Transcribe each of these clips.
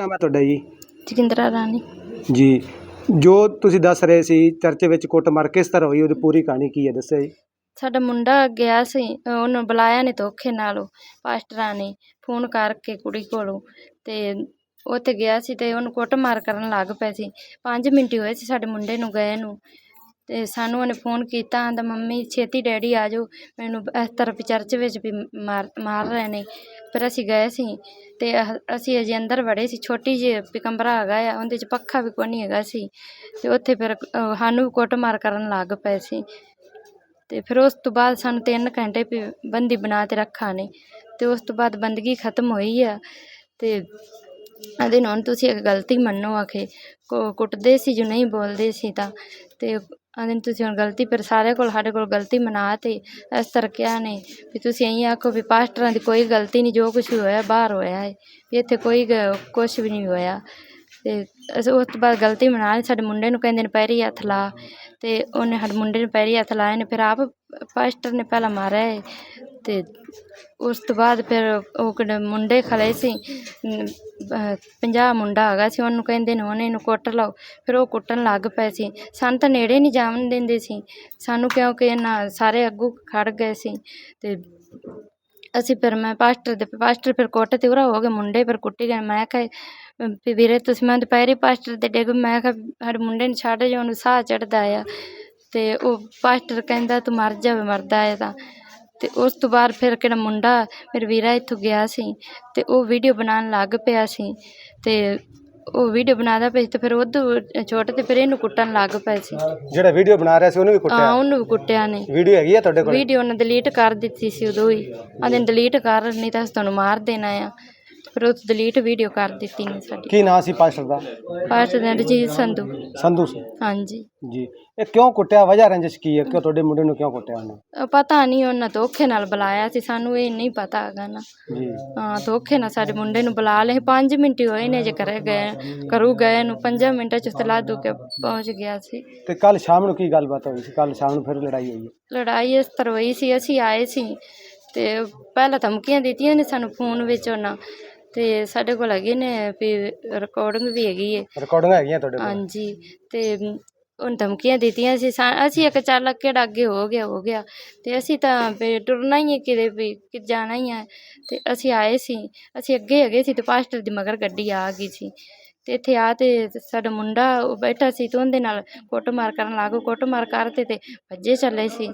ਨਾਮ ਹੈ ਤੁਹਾਡਾ ਜੀ? ਜੋਗਿੰਦਰਾ ਰਾਣੀ। ਜੀ ਜੋ ਤੁਸੀਂ ਦੱਸ ਰਹੇ ਸੀ ਚਰਚੇ ਵਿੱਚ ਕੁੱਟਮਾਰ ਕਿਸ ਤਰ੍ਹਾਂ ਹੋਈ ਉਹਦੀ ਪੂਰੀ ਕਹਾਣੀ ਕੀ ਹੈ ਦੱਸਿਆ ਜੀ। ਸਾਡਾ ਮੁੰਡਾ ਗਿਆ ਸੀ ਉਹਨੂੰ ਬੁਲਾਇਆ ਨਹੀਂ ਧੋਖੇ ਨਾਲ ਉਹ ਪਾਸਟਰਾਂ ਨੇ ਫੋਨ ਕਰਕੇ ਕੁੜੀ ਕੋਲੋਂ ਤੇ ਉੱਥੇ ਗਿਆ ਸੀ ਤੇ ਉਹਨੂੰ ਕੁੱਟਮਾਰ ਕਰਨ ਲੱਗ ਪਏ ਸੀ। 5 ਮਿੰਟ ਹੀ ਹੋਏ ਸੀ ਸਾਡੇ ਮੁੰਡੇ ਨੂੰ ਗਏ ਨੂੰ। ਅਤੇ ਸਾਨੂੰ ਉਹਨੇ ਫੋਨ ਕੀਤਾ ਆਂਦਾ ਮੰਮੀ, ਛੇਤੀ ਡੈਡੀ ਆ ਜਾਓ, ਮੈਨੂੰ ਇਸ ਤਰ੍ਹਾਂ ਵੀ ਚਰਚ ਵਿੱਚ ਵੀ ਮਾਰ ਮਾਰ ਰਹੇ ਨੇ। ਫਿਰ ਅਸੀਂ ਗਏ ਸੀ ਅਤੇ ਅਹ ਅਸੀਂ ਅਜੇ ਅੰਦਰ ਵੜੇ ਸੀ, ਛੋਟੀ ਜਿਹੀ ਵੀ ਕਮਰਾ ਹੈਗਾ ਆ, ਉਹਦੇ 'ਚ ਪੱਖਾ ਵੀ ਕੋਈ ਨਹੀਂ ਹੈਗਾ ਸੀ ਅਤੇ ਉੱਥੇ ਫਿਰ ਸਾਨੂੰ ਵੀ ਕੁੱਟਮਾਰ ਕਰਨ ਲੱਗ ਪਏ ਸੀ। ਅਤੇ ਫਿਰ ਉਸ ਤੋਂ ਬਾਅਦ ਸਾਨੂੰ ਤਿੰਨ ਘੰਟੇ ਵੀ ਬੰਦੀ ਬਣਾ ਕੇ ਰੱਖਾ ਨੇ ਅਤੇ ਉਸ ਤੋਂ ਬਾਅਦ ਬੰਦਗੀ ਖਤਮ ਹੋਈ ਆ। ਅਤੇ ਅਦੇ ਹੁਣ ਤੁਸੀਂ ਇੱਕ ਗਲਤੀ ਮੰਨੋ, ਆਖੇ ਕੁ- ਕੁੱਟਦੇ ਸੀ ਜੋ ਨਹੀਂ ਬੋਲਦੇ ਸੀ ਤਾਂ, ਤੇ ਅਦੇ ਤੁਸੀਂ ਹੁਣ ਗਲਤੀ ਫਿਰ ਸਾਰੇ ਕੋਲ, ਸਾਡੇ ਕੋਲ ਗਲਤੀ ਮਨਾ ਤੇ ਇਸ ਤਰ੍ਹਾਂ ਕਿਹਾ ਨੇ ਵੀ ਤੁਸੀਂ ਐਂ ਆਖੋ ਵੀ ਪਾਸਟਰਾਂ ਦੀ ਕੋਈ ਗਲਤੀ ਨਹੀਂ, ਜੋ ਕੁਛ ਵੀ ਹੋਇਆ ਬਾਹਰ ਹੋਇਆ ਹੈ, ਵੀ ਇੱਥੇ ਕੋਈ ਕੁਛ ਵੀ ਨਹੀਂ ਹੋਇਆ। ਅਤੇ ਅਸੀਂ, ਉਸ ਤੋਂ ਬਾਅਦ ਗਲਤੀ ਮਨਾ ਲਈ, ਸਾਡੇ ਮੁੰਡੇ ਨੂੰ ਕਹਿੰਦੇ ਨੇ ਪੈਰੀ ਹੱਥ ਲਾ ਅਤੇ ਉਹਨੇ ਸਾਡੇ ਮੁੰਡੇ ਨੂੰ ਪੈਰੀ ਹੱਥ ਲਾਏ ਨੇ, ਫਿਰ ਆਪ ਪਾਸਟਰ ਨੇ ਪਹਿਲਾਂ ਮਾਰਿਆ ਹੈ ਤੇ ਉਸ ਤੋਂ ਬਾਅਦ ਫਿਰ ਉਹ ਕਿਹੜੇ ਮੁੰਡੇ ਖਲੇ ਸੀ 50 ਮੁੰਡਾ ਹੈਗਾ ਸੀ, ਉਹਨੂੰ ਕਹਿੰਦੇ ਨੇ ਉਹਨੇ ਇਹਨੂੰ ਕੁੱਟ ਲਓ। ਫਿਰ ਉਹ ਕੁੱਟਣ ਲੱਗ ਪਏ ਸੀ। ਸਾਨੂੰ ਤਾਂ ਨੇੜੇ ਨਹੀਂ ਜਾਣ ਦਿੰਦੇ ਸੀ। ਸਾਨੂੰ ਕਿਉਂਕਿ ਇਹਨਾਂ ਸਾਰੇ ਅੱਗੂ ਖੜ ਗਏ ਸੀ ਅਤੇ ਅਸੀਂ ਫਿਰ ਮੈਂ ਪਾਸਟਰ ਦੇ ਪਾਸਟਰ ਫਿਰ ਕੁੱਟ ਤੇ ਉਰਾ ਹੋ ਗਏ, ਮੁੰਡੇ ਫਿਰ ਕੁੱਟੀ ਗਏ। ਮੈਂ ਕਿਹਾ ਵੀ ਵੀਰੇ ਤੁਸੀਂ ਮੈਂ ਦੁਪਹਿਰੇ ਪਾਸਟਰ ਦੇ ਡਿੱਗ ਮੈਂ ਕਿਹਾ, ਸਾਡੇ ਮੁੰਡੇ ਨੂੰ ਛੱਡ ਜਾ ਉਹਨੂੰ ਸਾਹ ਚੜਦਾ ਆ। ਅਤੇ ਉਹ ਪਾਸਟਰ ਕਹਿੰਦਾ, ਤੂੰ ਮਰ ਜਾਵੇ ਮਰਦਾ ਹੈ ਤਾਂ। ਤੇ ਉਸ ਤੋਂ ਬਾਅਦ ਫਿਰ ਕਿਹੜਾ ਮੁੰਡਾ ਮੇਰਾ ਵੀਰਾ ਇੱਥੋਂ ਗਿਆ ਸੀ ਤੇ ਉਹ ਵੀਡੀਓ ਬਣਾਉਣ ਲੱਗ ਪਿਆ ਸੀ ਤੇ ਉਹ ਵੀਡੀਓ ਬਣਾਦਾ ਪਿਆ ਸੀ ਤੇ ਫਿਰ ਉਦੋਂ ਛੋਟੇ ਤੇ ਫਿਰ ਇਹਨੂੰ ਕੁੱਟਣ ਲੱਗ ਪਏ ਸੀ। ਜਿਹੜਾ ਵੀਡੀਓ ਬਣਾ ਰਿਹਾ ਸੀ ਉਹਨੂੰ ਵੀ ਹਾਂ ਕੁੱਟਿਆ ਉਹਨੂੰ ਵੀ ਕੁੱਟਿਆ ਨੇ। ਵੀਡੀਓ ਹੈਗੀ ਆ ਤੁਹਾਡੇ ਕੋਲ? ਵੀਡੀਓ ਨੇ ਡਿਲੀਟ ਕਰ ਦਿੱਤੀ ਸੀ ਉਦੋਂ ਹੀ। ਆਂਦੇ ਡਿਲੀਟ ਕਰ ਨਹੀਂ ਤਾਂ ਅਸੀਂ ਤੁਹਾਨੂੰ ਮਾਰ ਦੇਣਾ ਆ। ਫਿਰ ਉਹ ਡਿਲੀਟ ਵੀਡੀਓ ਕਰ ਦਿੱਤੀ ਨੇ ਸਾਡੀ। ਕੀ ਨਾਂ ਸੀ ਪਾਸਟਰ ਦਾ? ਪਾਸਟਰ ਦੇ ਰਜੀਤ ਸੰਧੂ। ਸੰਧੂ ਸਿੰਘ ਹਾਂਜੀ। ਜੀ। ਇਹ ਕਿਉਂ ਕੁੱਟਿਆ? ਵਜ੍ਹਾ ਰੰਜਿਸ਼ ਕੀ ਹੈ? ਕਿਉਂ ਤੁਹਾਡੇ ਮੁੰਡੇ ਨੂੰ ਕਿਉਂ ਕੁੱਟਿਆ ਉਹਨੇ? ਪਤਾ ਨਹੀਂ ਉਹਨਾਂ ਧੋਖੇ ਨਾਲ ਬੁਲਾਇਆ ਸੀ। ਸਾਨੂੰ ਇਹ ਨਹੀਂ ਪਤਾ ਹੈਗਾ ਨਾ। ਜੀ। ਹਾਂ ਧੋਖੇ ਨਾਲ ਸਾਡੇ ਮੁੰਡੇ ਨੂੰ ਬੁਲਾ ਲਏ। 5 ਮਿੰਟ ਹੀ ਹੋਏ ਨੇ ਜੇ ਕਰੇ ਗਏ। ਕਰੂ ਗਏ ਨੂੰ। 5 ਮਿੰਟਾਂ ਚ ਤਲਾ ਦੂ ਕੇ ਪਹੁੰਚ ਗਿਆ ਸੀ। ਤੇ ਕੱਲ ਸ਼ਾਮ ਨੂੰ ਕੀ ਗੱਲਬਾਤ ਹੋਈ ਸੀ? ਕੱਲ ਸ਼ਾਮ ਨੂੰ ਫਿਰ ਲੜਾਈ ਹੋਈ ਹੈ। ਲੜਾਈ ਇਸ ਤਰ੍ਹਾਂ ਹੋਈ ਸੀ। ਅਸੀਂ ਆਏ ਸੀ ਤੇ ਪਹਿਲਾਂ ਧਮਕੀਆਂ ਦਿੱਤੀਆਂ ਨੇ ਸਾਨੂੰ ਫੋਨ ਵਿੱਚ ਉਹਨਾਂ। ਤੇ ਸਾਡੇ ਕੋਲ ਹੈਗੇ ਨੇ ਵੀ ਰਿਕਾਰਡਿੰਗ ਵੀ ਹੈਗੀ ਹੈ ਰਿਕਾਰਡਿੰਗ ਹੈਗੀਆਂ ਤੁਹਾਡੇ ਕੋਲ? ਹਾਂਜੀ ਤੇ ਉਹਨ ਧਮਕੀਆਂ ਦਿੱਤੀਆਂ ਸੀ ਸਾ- ਅਸੀਂ ਇੱਕ ਚੱਲ ਕਿਹੜਾ ਅੱਗੇ ਹੋ ਗਿਆ ਹੋ ਗਿਆ। ਤੇ ਅਸੀਂ ਤਾਂ ਵੀ ਟੁਰਨਾ ਹੀ ਹੈ ਕਿਤੇ ਵੀ ਕਿ ਜਾਣਾ ਹੀ ਹੈ ਤੇ ਅਸੀਂ ਆਏ ਸੀ ਅਸੀਂ ਅੱਗੇ ਹੈਗੇ ਸੀ ਤੇ ਪਾਸਟਰ ਦੀ ਮਗਰ ਗੱਡੀ ਆ ਗਈ ਸੀ। ਤੇ ਇੱਥੇ ਆ ਤੇ ਸਾਡਾ ਮੁੰਡਾ ਉਹ ਬੈਠਾ ਸੀ ਤੇ ਉਹਦੇ ਨਾਲ ਕੁੱਟਮਾਰ ਕਰਨ ਲੱਗ ਗਏ ਕੁੱਟਮਾਰ ਕਰਦੇ ਤੇ ਭੱਜੇ ਚੱਲੇ ਸੀ।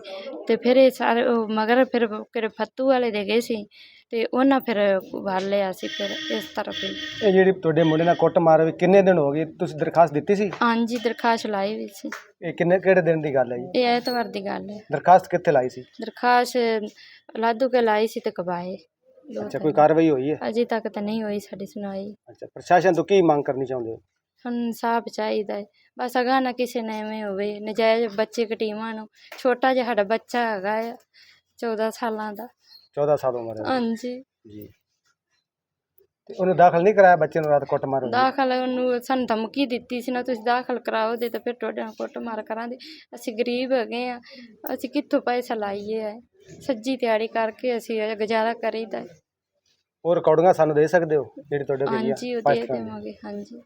ਤੇ ਫਿਰ ਇਹ ਸਾਰੇ ਉਹ ਮਗਰ ਫਿਰ ਕਿਹੜੇ ਫੱਤੂ ਵਾਲੇ ਦੇ ਗਏ ਸੀ। ਤੇ ਉਹਨਾਂ ਫਿਰ ਵਾਰ ਲਿਆ ਸੀ ਫਿਰ ਇਸ ਤਰ੍ਹਾਂ ਫਿਰ। ਇਹ ਜਿਹੜੀ ਤੁਹਾਡੇ ਮੁੰਡੇ ਨਾਲ ਕੁੱਟ ਮਾਰ ਹੋਈ ਕਿੰਨੇ ਦਿਨ ਹੋ ਗਏ? ਤੁਸੀਂ ਦਰਖਾਸਤ ਦਿੱਤੀ ਸੀ? ਹਾਂਜੀ ਦਰਖਾਸਤ ਲਾਈ ਵੀ ਸੀ। ਇਹ ਕਿੰਨੇ ਕਿਹੜੇ ਦਿਨ ਦੀ ਗੱਲ ਹੈ ਜੀ? ਇਹ ਐਤਵਾਰ ਦੀ ਗੱਲ ਹੈ। ਦਰਖਾਸਤ ਕਿੱਥੇ ਲਾਈ ਸੀ? ਦਰਖਾਸਤ ਲਾਧੂ ਕੇ ਲਾਈ ਸੀ ਤੇ ਕਬਾਏ। ਅੱਛਾ ਕੋਈ ਕਾਰਵਾਈ ਹੋਈ ਹੈ? ਅਜੇ ਤੱਕ ਤਾਂ ਨਹੀਂ ਹੋਈ ਸਾਡੀ ਸੁਣਾਈ ਅੱਛਾ ਪ੍ਰਸ਼ਾਸਨ ਤੋਂ ਕੀ ਮੰਗ ਕਰਨੀ ਚਾਹੁੰਦੇ ਹੋ? ਸਾਨੂੰ ਇਨਸਾਫ ਚਾਹੀਦਾ ਹੈ। ਬਸ ਅਗਾਂਹ ਨਾ ਕਿਸੇ ਨੇ ਐਵੇਂ ਹੋਵੇ ਨਜਾਇਜ਼ ਬੱਚੇ ਕਟੀਮਾਂ ਨੂੰ। ਛੋਟਾ ਜਿਹਾ ਸਾਡਾ ਬੱਚਾ ਹੈਗਾ ਆ 14 ਸਾਲਾਂ ਦਾ। 14 ਸਾਲ ਉਮਰ ਹੈ ਹਾਂਜੀ। ਜੀ। ਤੇ ਉਹਨੂੰ ਦਾਖਲ ਨਹੀਂ ਕਰਾਇਆ ਬੱਚੇ ਨੂੰ ਰਾਤ ਕੁੱਟ ਮਾਰ ਹੋਈ ਦਾਖਲ ਉਹਨੂੰ ਸਾਨੂੰ ਧਮਕੀ ਦਿੱਤੀ ਸੀ ਨਾ ਤੁਸੀਂ ਦਾਖਲ ਕਰਾਓ ਦੇ ਤਾਂ ਫਿਰ ਤੁਹਾਡੇ ਨਾਲ ਕੁੱਟ ਮਾਰ ਕਰਾਂਗੇ। ਅਸੀਂ ਗਰੀਬ ਹੈਗੇ ਆ ਅਸੀਂ ਕਿੱਥੋਂ ਪੈਸਾ ਲਾਈਏ? ਹੈ ਸੱਜੀ ਤਿਆਰੀ ਕਰਕੇ ਅਸੀਂ ਇਹ ਗੁਜ਼ਾਰਾ ਕਰੀਦਾ। ਹੈ। ਉਹ ਰਿਕਾਰਡਿੰਗਾਂ ਸਾਨੂੰ ਦੇ ਸਕਦੇ ਹੋ ਜਿਹੜੀ ਤੁਹਾਡੇ ਕੋਲ ਹਾਂਜੀ ਉਹ ਦੇ ਦੇਵਾਂਗੇ ਹਾਂਜੀ।